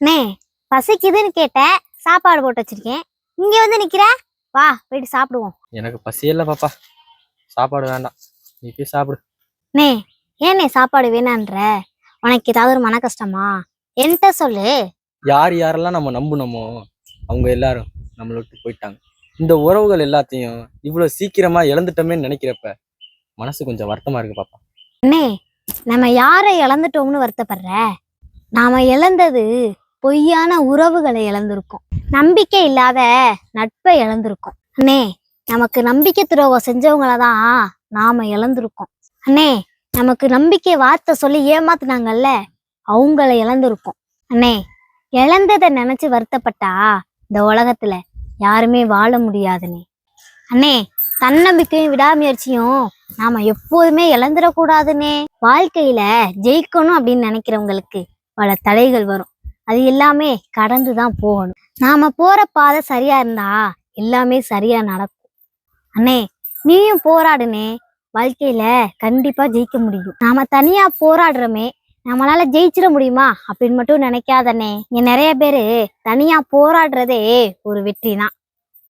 அண்ணே பசிக்குதுன்னு கேட்டேன் சாப்பாடு போட்டு வச்சிருக்கேன். இங்க வந்து நிக்கிற? வா போயிட்டு சாப்பிடுவோம். எனக்கு பசியே இல்லை பாப்பா. சாப்பாடு வேண்டாம். நீ போய் சாப்பிடு. அண்ணே ஏண்ணே சாப்பாடு வேணான்ற? உனக்கு ஏதாவது ஒரு மன கஷ்டமா என்கிட்ட சொல்லு. யார் யாரெல்லாம் நம்ம நம்புனோமோ அவங்க எல்லாரும் நம்மளை விட்டு போயிட்டாங்க. இந்த உறவுகள் எல்லாத்தையும் இவ்வளோ சீக்கிரமா இழந்துட்டோமேன்னு நினைக்கிறப்ப மனசு கொஞ்சம் வருத்தமா இருக்கு பாப்பா. அண்ணே நம்ம யாரை இழந்துட்டோம்னு வருத்தப்படுற? நாம இழந்தது பொய்யான உறவுகளை இழந்திருக்கோம். நம்பிக்கை இல்லாத நட்பை இழந்திருக்கோம். அண்ணே நமக்கு நம்பிக்கை துரோகம் செஞ்சவங்கள தான் நாம இழந்திருக்கோம். அண்ணே நமக்கு நம்பிக்கை வார்த்தை சொல்லி ஏமாத்துனாங்கல்ல அவங்கள இழந்திருக்கோம். அண்ணே இழந்ததை நினைச்சு வருத்தப்பட்டா இந்த உலகத்துல யாருமே வாழ முடியாதுனே அண்ணே தன்னம்பிக்கையும் விடாமுயற்சியும் நாம எப்போதுமே இழந்துடக்கூடாதுன்னே வாழ்க்கையில ஜெயிக்கணும் அப்படின்னு நினைக்கிறவங்களுக்கு பல தடைகள் வரும். அது எல்லாமே கடந்து தான் போகணும். நாம போற பாதை சரியா இருந்தா எல்லாமே சரியா நடக்கும். அண்ணே நீயும் போராடுனே. வாழ்க்கையில கண்டிப்பா ஜெயிக்க முடியும். நாம தனியா போராடுறோமே நம்மளால ஜெயிச்சிட முடியுமா அப்படின்னு மட்டும் நினைக்காதண்ணே. இங்க நிறைய பேரு தனியா போராடுறதே ஒரு வெற்றி தான்